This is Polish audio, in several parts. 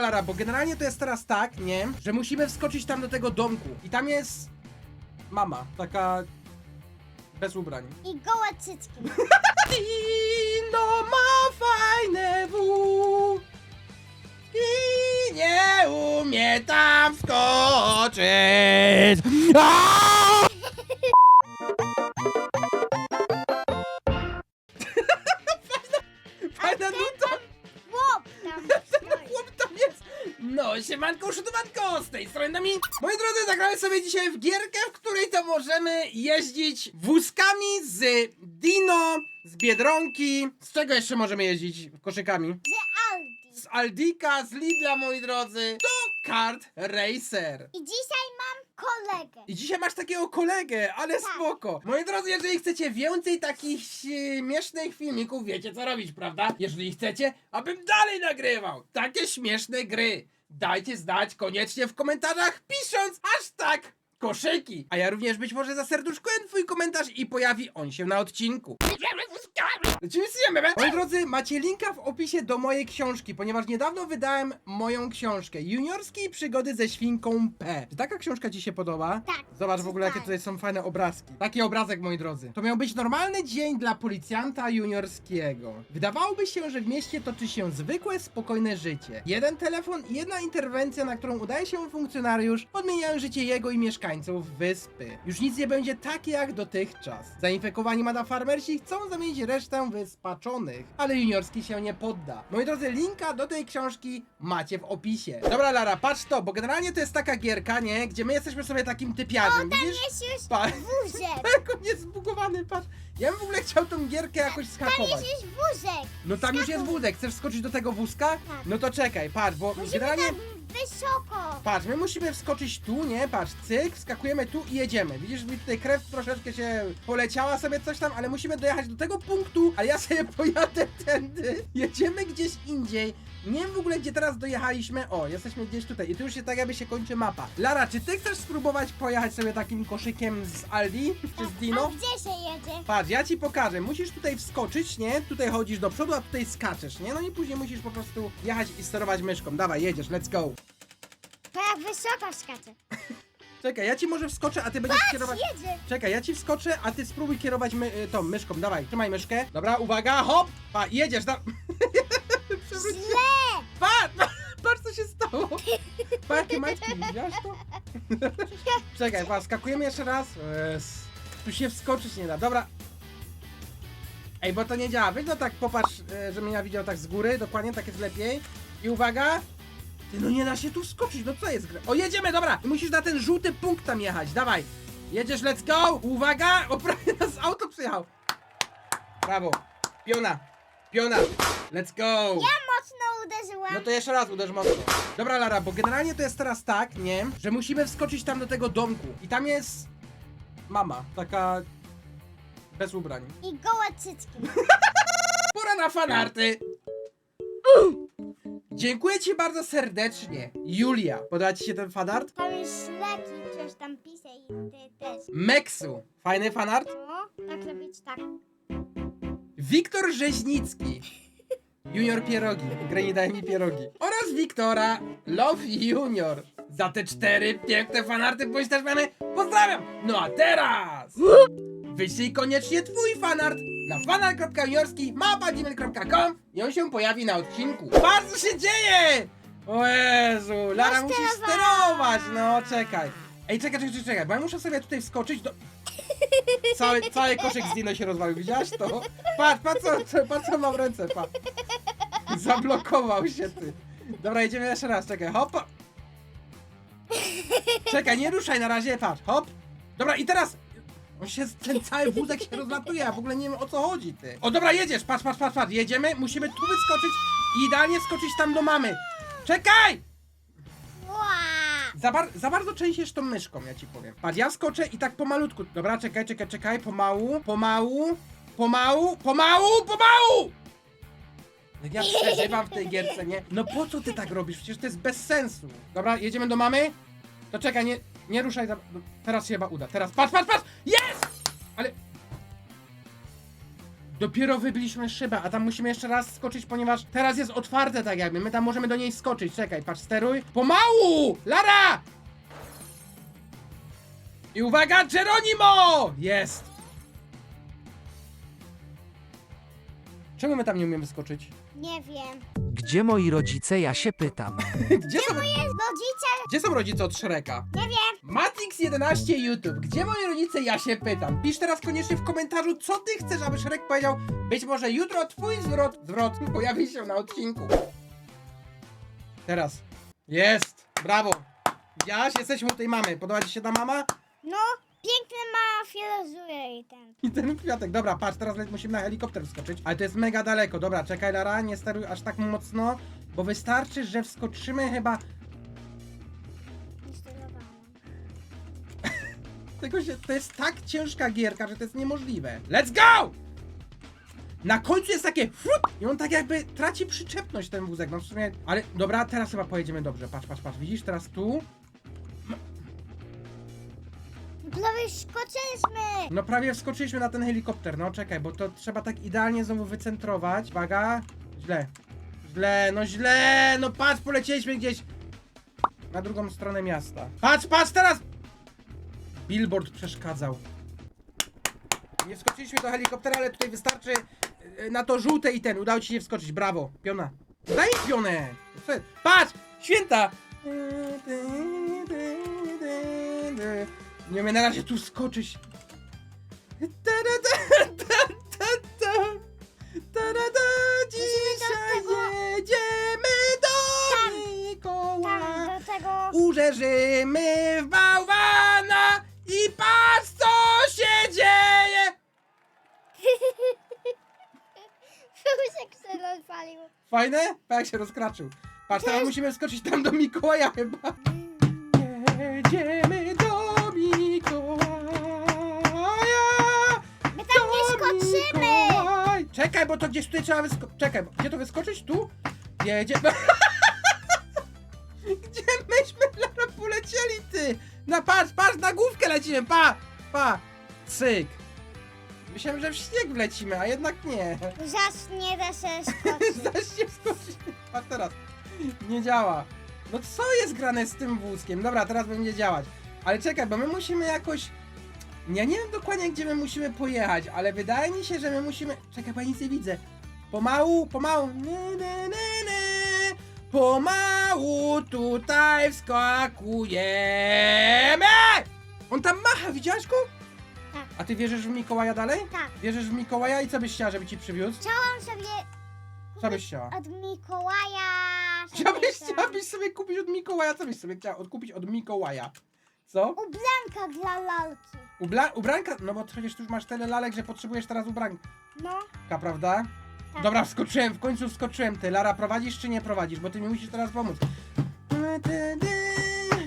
Lara, bo generalnie to jest teraz tak, nie? Że musimy wskoczyć tam do tego domku. I tam jest mama, taka bez ubrań. I gołe cycki. Dino ma fajne w i nie umie tam wskoczyć. Aaaa! No, siemanko, szutowanko, z tej strony nami. Moi drodzy, zagramy sobie dzisiaj w gierkę, w której to możemy jeździć wózkami z Dino, z Biedronki. Z czego jeszcze możemy jeździć koszykami? z Aldi. Z Aldika, z Lidla, moi drodzy, do Kart Racer. I dzisiaj mam kolegę. I dzisiaj masz takiego kolegę, ale Tak. spoko. Moi drodzy, jeżeli chcecie więcej takich śmiesznych filmików, wiecie co robić, prawda? Jeżeli chcecie, abym dalej nagrywał takie śmieszne gry, dajcie znać koniecznie w komentarzach, pisząc hashtag koszyki. A ja również być może zaserduszkuję twój komentarz i pojawi on się na odcinku. Lecimy z tym, bebe. Moi drodzy, macie linka w opisie do mojej książki, ponieważ niedawno wydałem moją książkę Juniorskie przygody ze świnką P. Czy taka książka ci się podoba? Tak. Zobacz w ogóle, jakie czytałem. tutaj są fajne obrazki. Taki obrazek, moi drodzy. To miał być normalny dzień dla policjanta juniorskiego. Wydawałoby się, że w mieście toczy się zwykłe, spokojne życie. Jeden telefon i jedna interwencja, na którą udaje się funkcjonariusz, odmieniają życie jego i mieszkańców wyspy. Już nic nie będzie takie jak dotychczas. Zainfekowani madafarmersi chcą zamienić resztę wyspaczonych, ale juniorski się nie podda. Moi drodzy, linka do tej książki macie w opisie. Dobra, Lara, patrz to, bo generalnie to jest taka gierka, nie? Gdzie my jesteśmy sobie takim typiarzem, widzisz? Jest już Pa- wózek. Jak on jest zbugowany, patrz. Ja bym w ogóle chciał tą gierkę jakoś Tam jest już wózek. No tam już jest wózek, chcesz wskoczyć do tego wózka? Tak. No to czekaj, patrz, bo Musimy generalnie... tam wysoko. Patrz, my musimy wskoczyć tu, nie? Patrz, cyk, wskakujemy tu i jedziemy. Widzisz, mi tutaj krew troszeczkę się poleciała sobie coś tam, ale musimy dojechać do tego punktu, a ja sobie pojadę tędy. Jedziemy gdzieś indziej. Nie wiem w ogóle, gdzie teraz dojechaliśmy. O, jesteśmy gdzieś tutaj i tu już się tak jakby się kończy mapa. Lara, czy ty chcesz spróbować pojechać sobie takim koszykiem z Aldi? Czy z A Dino? gdzie się jedzie? Patrz, ja ci pokażę. Musisz tutaj wskoczyć, nie? Tutaj chodzisz do przodu, a tutaj skaczesz, nie? No i później musisz po prostu jechać i sterować myszką. Dawaj, jedziesz, let's go. To jak wysoko skacze. Czekaj, ja ci może wskoczę, a ty będziesz kierować... Jedzie. Czekaj, ja ci wskoczę, a ty spróbuj kierować my, y, tą myszką. Dawaj, trzymaj myszkę. Dobra, uwaga, hop! Pa, jedziesz, da... Przewróć się. Źle. Patrz, pa- patrz co się stało. Pa, jakie majtki, widziałaś to? Czekaj, pa, skakujemy jeszcze raz. Tu się wskoczyć nie da, dobra. Ej, bo to nie działa. Weź no tak popatrz, e, żebym ja widział tak z góry, dokładnie, tak jest lepiej. I uwaga. Ty, no nie da się tu wskoczyć, no co jest gra? O, jedziemy, dobra! I musisz na ten żółty punkt tam jechać, dawaj! Jedziesz, let's go! Uwaga! O, prawie nas auto przyjechał! Brawo! Piona! Piona! Let's go! Ja mocno uderzyłam. No to jeszcze raz uderz mocno. Dobra, Lara, bo generalnie to jest teraz tak, nie? Że musimy wskoczyć tam do tego domku. I tam jest mama, taka bez ubrań. I gołe cycki. Pora na fanarty! Dziękuję ci bardzo serdecznie, Julia. Podoba ci się ten fanart? Tam jest coś tam pisze i ty też. Meksu. Fajny fanart? No, tak robić tak. Wiktor Rzeźnicki. Junior Pierogi. Grę nie daj mi pierogi. Oraz Wiktora Love Junior. Za te cztery piękne fanarty bądź też mamy pozdrawiam! No a teraz wyślij koniecznie twój fanart na mapa.gmail.com i on się pojawi na odcinku. Bardzo się dzieje! O Jezu, Lara musisz sterowałam. sterować, no czekaj. Ej, czekaj, czekaj, czekaj, bo ja muszę sobie tutaj wskoczyć do... Cały, cały koszyk z Dino się rozwalił, widziałaś to? Patrz, patrz co, co, patrz co mam w ręce, patrz. Zablokował się ty. Dobra, jedziemy jeszcze raz, czekaj, hop. Czekaj, nie ruszaj na razie, patrz, hop. Dobra, i teraz... On się, ten cały wózek się rozlatuje, a w ogóle nie wiem o co chodzi, ty. O, dobra, jedziesz, patrz, patrz, patrz, patrz, jedziemy, musimy tu wyskoczyć i idealnie skoczyć tam do mamy. Czekaj! Za, bar za bardzo tą myszką, ja ci powiem. Patrz, ja skoczę i tak pomalutku. Dobra, czekaj, czekaj, czekaj, pomału, pomału, pomału, pomału, pomału! Jak ja przeżywam w tej gierce, nie? No po co ty tak robisz? Przecież to jest bez sensu. Dobra, jedziemy do mamy? To czekaj, nie, nie ruszaj. Za... no, Teraz się chyba uda. Teraz, patrz, patrz, patrz! Jest! Dopiero wybiliśmy szybę, a tam musimy jeszcze raz skoczyć, ponieważ teraz jest otwarte tak jakby. My tam możemy do niej skoczyć. Czekaj, patrz, steruj. Pomału! Lara! I uwaga, Geronimo! Jest! Czemu my tam nie umiemy skoczyć? Nie wiem. Gdzie moi rodzice, ja się pytam. Gdzie są, Jest rodzice? gdzie są rodzice od Shreka? Nie wiem. Matix11 YouTube. Gdzie moi rodzice? Ja się pytam. Pisz teraz koniecznie w komentarzu, co ty chcesz, aby Shrek powiedział. Być może jutro twój zwrot, zwrot pojawi się na odcinku. Teraz. Jest. Brawo. Widziałaś? Jesteśmy u tej mamy. Podoba ci się ta mama? No, piękny ma filozuje i ten. I ten kwiatek. Dobra, patrz, teraz le- musimy na helikopter wskoczyć. Ale to jest mega daleko. Dobra, czekaj Lara, nie steruj aż tak mocno. Bo wystarczy, że wskoczymy chyba... Nie sterowałam. Tylko się, to jest tak ciężka gierka, że to jest niemożliwe. Let's go! Na końcu jest takie i on tak jakby traci przyczepność ten wózek, no w sumie, ale dobra, teraz chyba pojedziemy dobrze, patrz, patrz, patrz, widzisz, teraz tu, Prawie skoczyliśmy. no prawie wskoczyliśmy na ten helikopter, no czekaj, bo to trzeba tak idealnie znowu wycentrować, uwaga, źle, źle, no źle, no patrz, polecieliśmy gdzieś na drugą stronę miasta, patrz, patrz, teraz, billboard przeszkadzał, Nie wskoczyliśmy do helikoptera, ale tutaj wystarczy e, na to żółte i ten. Udało ci się wskoczyć, brawo. Piona. Daj pionę. Patrz! Święta! Nie umiem na razie tu skoczyć. Dzisiaj jedziemy do Tam, Mikołaja. Tam, do tego. Uderzymy w bałwana i patrz co się dzieje! Się. Fajne? Tak się rozkraczył. Patrz, teraz musimy skoczyć tam do Mikołaja chyba. Jedziemy Czekaj, bo to gdzieś tutaj trzeba wyskoczyć. Czekaj, bo- gdzie to wyskoczyć? Tu? Jedziemy. gdzie myśmy Lara, polecieli ty? Na patrz, patrz, na główkę lecimy, pa, pa, cyk. Myślałem, że w śnieg wlecimy, a jednak nie. Zaś nie da się skoczyć. Zaś się wskoczyć. Patrz teraz. Nie działa. No co jest grane z tym wózkiem? Dobra, teraz będzie działać. Ale czekaj, bo my musimy jakoś... Ja nie wiem dokładnie, gdzie my musimy pojechać, ale wydaje mi się, że my musimy... Czekaj, bo ja nic nie widzę. Pomału, pomału. Nie, nie, nie, nie. Pomału tutaj wskakujemy! On tam macha, widziałaś go? Tak. A ty wierzysz w Mikołaja dalej? Tak. Wierzysz w Mikołaja i co byś chciała, żeby ci przywiózł? Chciałam sobie Co byś chciała? od Mikołaja. Chciałabyś, chciałabyś sobie kupić od Mikołaja? Co byś sobie chciała odkupić od Mikołaja? Co? Ubranka dla lalki. Ubla ubranka? No bo przecież tu już masz tyle lalek, że potrzebujesz teraz ubranka, No. prawda? Tak. Dobra, wskoczyłem, w końcu wskoczyłem. Ty, Lara, prowadzisz czy nie prowadzisz? Bo ty mi musisz teraz pomóc.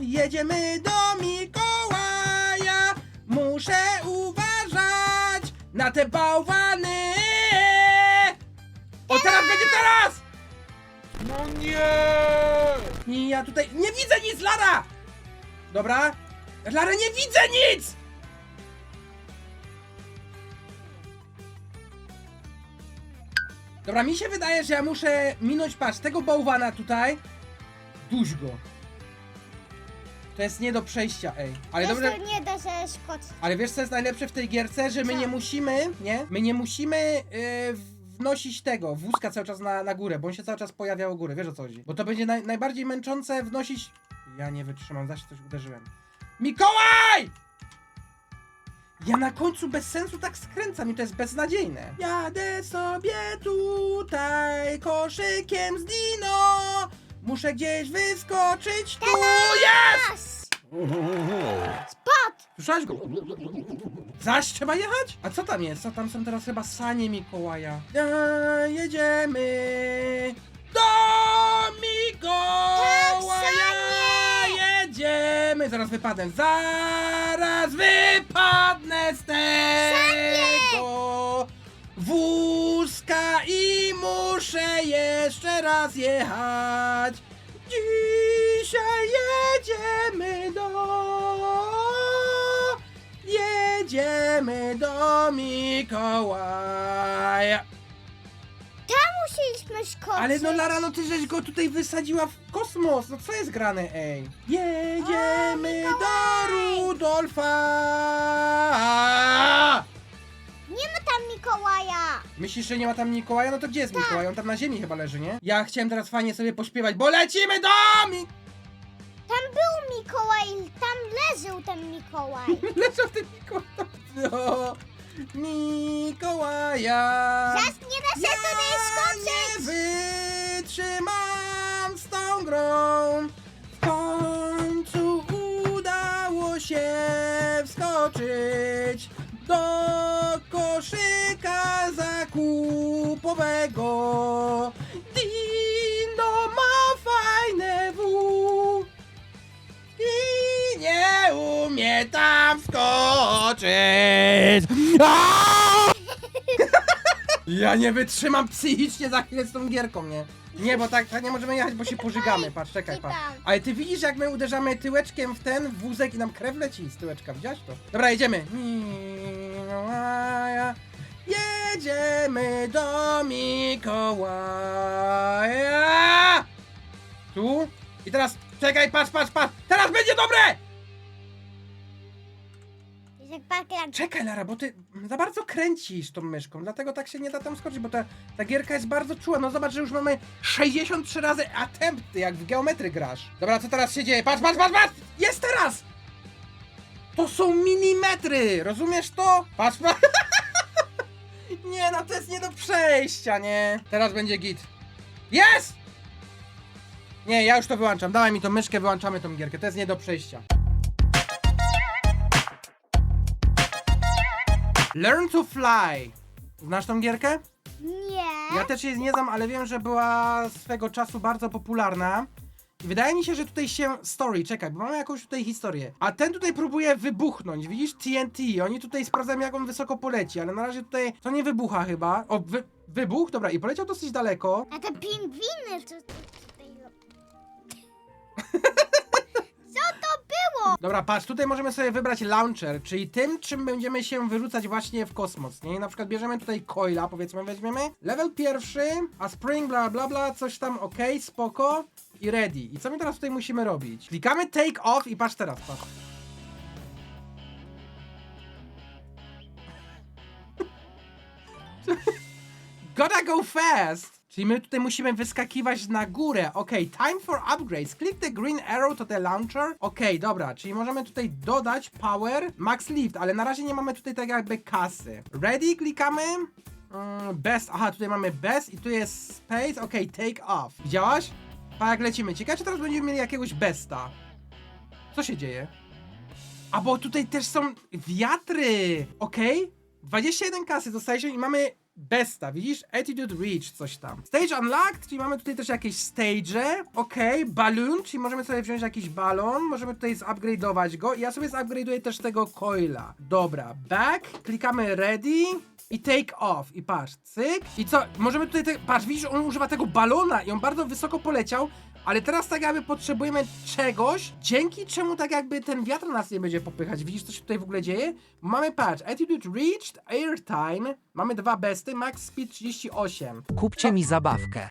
Jedziemy do Mikołaja. Muszę uważać na te bałwany. O, teraz będzie teraz! No nie! Nie, ja tutaj nie widzę nic, Lara! Dobra? Lara, nie widzę nic! Dobra, mi się wydaje, że ja muszę minąć, patrz, tego bałwana tutaj. Duś go. To jest nie do przejścia, ej. Ale Wiesz, dobrze, to nie da się skoczyć. ale wiesz co jest najlepsze w tej gierce? Że my Co? nie musimy, nie? My nie musimy yy, wnosić tego, wózka cały czas na, na górę, bo on się cały czas pojawia u góry, wiesz o co chodzi? Bo to będzie naj, najbardziej męczące wnosić... Ja nie wytrzymam, zaś coś uderzyłem. Mikołaj! Ja na końcu bez sensu tak skręcam i to jest beznadziejne. Jadę sobie tutaj koszykiem z Dino. Muszę gdzieś wyskoczyć. Tu jest! Spot! Słyszałeś go? Zaś trzeba jechać? A co tam jest? Co tam są teraz chyba sanie Mikołaja? A, jedziemy do Zaraz wypadnę. Zaraz wypadnę z tego wózka i muszę jeszcze raz jechać. Dzisiaj jedziemy do... Jedziemy do Mikołaja. Ale no Lara, no ty żeś go tutaj wysadziła w kosmos. No co jest grane, ej? Jedziemy O, do Mikołaj! Rudolfa! Nie ma tam Mikołaja. Myślisz, że nie ma tam Mikołaja? No to gdzie jest Mikołaj? On tam na ziemi chyba leży, nie? Ja chciałem teraz fajnie sobie pośpiewać, bo lecimy do mi... Tam był Mikołaj, tam leżał ten Mikołaj. W tym Mikołaj. Do Mikołaja. Teraz nie da się tutaj skoczyć. nie wytrzymam z tą grą. W końcu udało się wskoczyć do koszyka zakupowego. Wskoczyć. Aaaa! Ja nie wytrzymam psychicznie za chwilę z tą gierką, nie? Nie, bo tak, tak nie możemy jechać, bo się pożygamy. Patrz, czekaj, patrz. Ale ty widzisz, jak my uderzamy tyłeczkiem w ten wózek i nam krew leci z tyłeczka, widziałeś to? Dobra, jedziemy. Mikołaja, jedziemy do Mikołaja. Tu. I teraz, czekaj, patrz, patrz, patrz. Teraz będzie dobre! Czekaj, Lara, bo ty za bardzo kręcisz tą myszką, dlatego tak się nie da tam skoczyć, bo ta, ta gierka jest bardzo czuła. No zobacz, że już mamy 63 razy attempty, jak w geometry grasz. Dobra, co teraz się dzieje? Patrz, patrz, patrz, patrz! Jest teraz! To są milimetry, rozumiesz to? Patrz, patrz. Nie, no to jest nie do przejścia, nie? Teraz będzie git. Jest! Nie, ja już to wyłączam. Dawaj mi tą myszkę, wyłączamy tą gierkę. To jest nie do przejścia. Learn to fly. Znasz tą gierkę? Nie. Ja też jej nie znam, ale wiem, że była swego czasu bardzo popularna. I wydaje mi się, że tutaj się story, czekaj, bo mamy jakąś tutaj historię. A ten tutaj próbuje wybuchnąć, widzisz? TNT. Oni tutaj sprawdzają, jak on wysoko poleci, ale na razie tutaj to nie wybucha chyba. O, wy, wybuch? Dobra, i poleciał dosyć daleko. A te pingwiny, to było? Dobra, patrz, tutaj możemy sobie wybrać launcher, czyli tym, czym będziemy się wyrzucać właśnie w kosmos, nie? Na przykład bierzemy tutaj coila, powiedzmy, weźmiemy. Level pierwszy, a spring, bla, bla, bla, coś tam, ok, spoko. I ready. I co my teraz tutaj musimy robić? Klikamy take off i patrz teraz, patrz. Gotta go fast! Czyli my tutaj musimy wyskakiwać na górę. Ok, time for upgrades. Click the green arrow to the launcher. Ok, dobra, czyli możemy tutaj dodać power, max lift, ale na razie nie mamy tutaj tak jakby kasy. Ready, klikamy. Mm, best, aha, tutaj mamy best i tu jest space. Ok, take off. Widziałaś? Pa, jak lecimy. Ciekawe, czy teraz będziemy mieli jakiegoś besta. Co się dzieje? A bo tutaj też są wiatry! Okej? 21 kasy dostaliśmy i mamy Besta, widzisz? Attitude Reach, coś tam. Stage Unlocked, czyli mamy tutaj też jakieś stage. Okej, Balloon, czyli możemy sobie wziąć jakiś balon. Możemy tutaj zupgrade'ować go. Ja sobie zupgrade'uję też tego coila. Dobra, back, klikamy ready. I take off. I patrz, cyk. I co? Możemy tutaj, te, patrz, widzisz, on używa tego balona i on bardzo wysoko poleciał, ale teraz tak jakby potrzebujemy czegoś, dzięki czemu tak jakby ten wiatr nas nie będzie popychać. Widzisz, co się tutaj w ogóle dzieje? Mamy, patrz, attitude reached, airtime, mamy dwa besty, max speed 38. Kupcie mi zabawkę.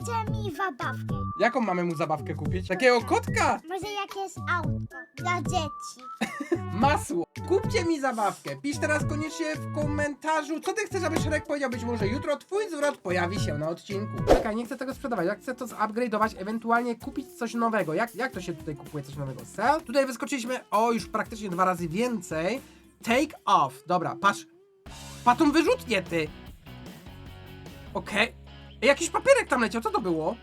Kupcie mi zabawkę. Jaką mamy mu zabawkę kupić? Takiego kotka! Może jakieś auto dla dzieci. Masło! Kupcie mi zabawkę. Pisz teraz koniecznie w komentarzu, co ty chcesz, aby Shrek powiedział. Być może jutro twój zwrot pojawi się na odcinku. Czekaj, nie chcę tego sprzedawać. Ja chcę to zupgrade'ować, ewentualnie kupić coś nowego. Jak, jak to się tutaj kupuje coś nowego? Sell? Tutaj wyskoczyliśmy, o, już praktycznie dwa razy więcej. Take off. Dobra, patrz. Patą wyrzutnie, ty! Okej. Jakiś papierek tam leciał, co to było?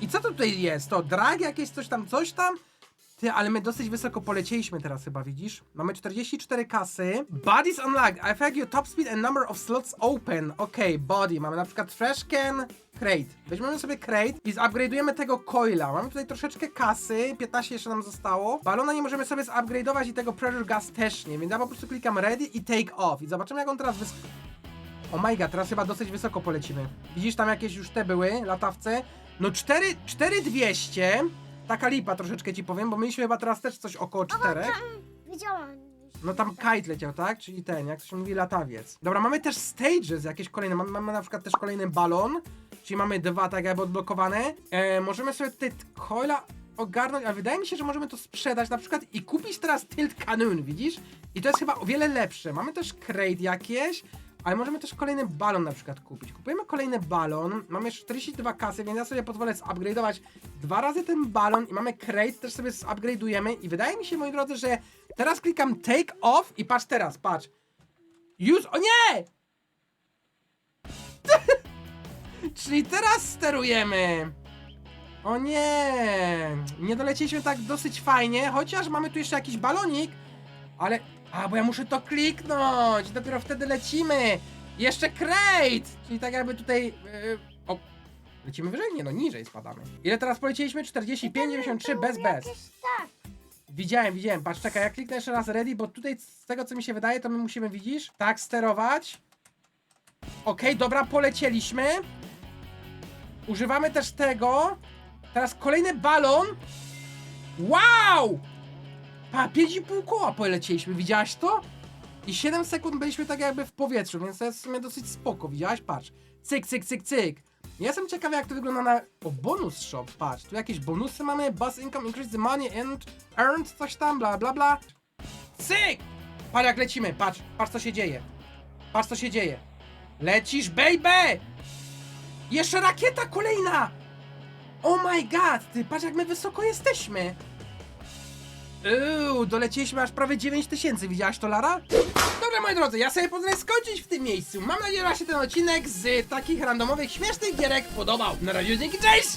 I co to tutaj jest? To drag jakieś, coś tam, coś tam? Ty, ale my dosyć wysoko polecieliśmy teraz chyba, widzisz? Mamy 44 kasy. Bodies unlocked. I have your top speed and number of slots open. Okej, body. Mamy na przykład trash can, crate. Weźmiemy sobie crate i zupgrade'ujemy tego coila. Mamy tutaj troszeczkę kasy, 15 jeszcze nam zostało. Balona nie możemy sobie zupgrade'ować i tego pressure gas też nie, więc ja po prostu klikam ready i take off. I zobaczymy jak on teraz wys... Oh my god, teraz chyba dosyć wysoko polecimy. Widzisz, tam jakieś już te były, latawce. No 4, 4200. Taka lipa troszeczkę ci powiem, bo mieliśmy chyba teraz też coś około 4. Widziałam. No tam kite leciał, tak? Czyli ten, jak to się mówi, latawiec. Dobra, mamy też stages jakieś kolejne. Mamy, mamy na przykład też kolejny balon. Czyli mamy dwa tak jakby odblokowane. E, możemy sobie tutaj coila ogarnąć, ale wydaje mi się, że możemy to sprzedać na przykład i kupić teraz tilt cannon, widzisz? I to jest chyba o wiele lepsze. Mamy też crate jakieś, ale możemy też kolejny balon na przykład kupić. Kupujemy kolejny balon, mamy 42 kasy, więc ja sobie pozwolę zupgrade'ować dwa razy ten balon i mamy crate, też sobie zupgrade'ujemy i wydaje mi się, moi drodzy, że teraz klikam take off i patrz teraz, patrz. Use, o nie! Czyli teraz sterujemy. O nie! Nie dolecieliśmy tak dosyć fajnie, chociaż mamy tu jeszcze jakiś balonik, ale... A, bo ja muszę to kliknąć! Dopiero wtedy lecimy! Jeszcze crate! Czyli tak jakby tutaj... Yy, o, lecimy wyżej? Nie no, niżej spadamy. Ile teraz polecieliśmy? 45, 93, bez, bez. Tak. Widziałem, widziałem. Patrz, czekaj, ja kliknę jeszcze raz ready, bo tutaj z tego co mi się wydaje, to my musimy, widzisz? Tak, sterować. Okej, dobra, polecieliśmy. Używamy też tego. Teraz kolejny balon. Wow! Pa, 5,5 koła polecieliśmy, widziałaś to? I 7 sekund byliśmy tak jakby w powietrzu, więc to jest w sumie dosyć spoko, widziałaś? Patrz. Cyk, cyk, cyk, cyk. Ja Jestem ciekawy jak to wygląda na... O, bonus shop, patrz. Tu jakieś bonusy mamy. Bus income, increase the money and earned coś tam, bla, bla, bla. Cyk! Patrz jak lecimy, patrz. Patrz co się dzieje. Patrz co się dzieje. Lecisz, baby! Jeszcze rakieta kolejna! Oh my god, ty patrz jak my wysoko jesteśmy. Uuu, dolecieliśmy aż prawie 9000, widziałaś to Lara? Dobra moi drodzy, ja sobie pozwolę skończyć w tym miejscu. Mam nadzieję, że wam się ten odcinek z takich randomowych, śmiesznych gierek podobał. Na razie, dzięki, cześć!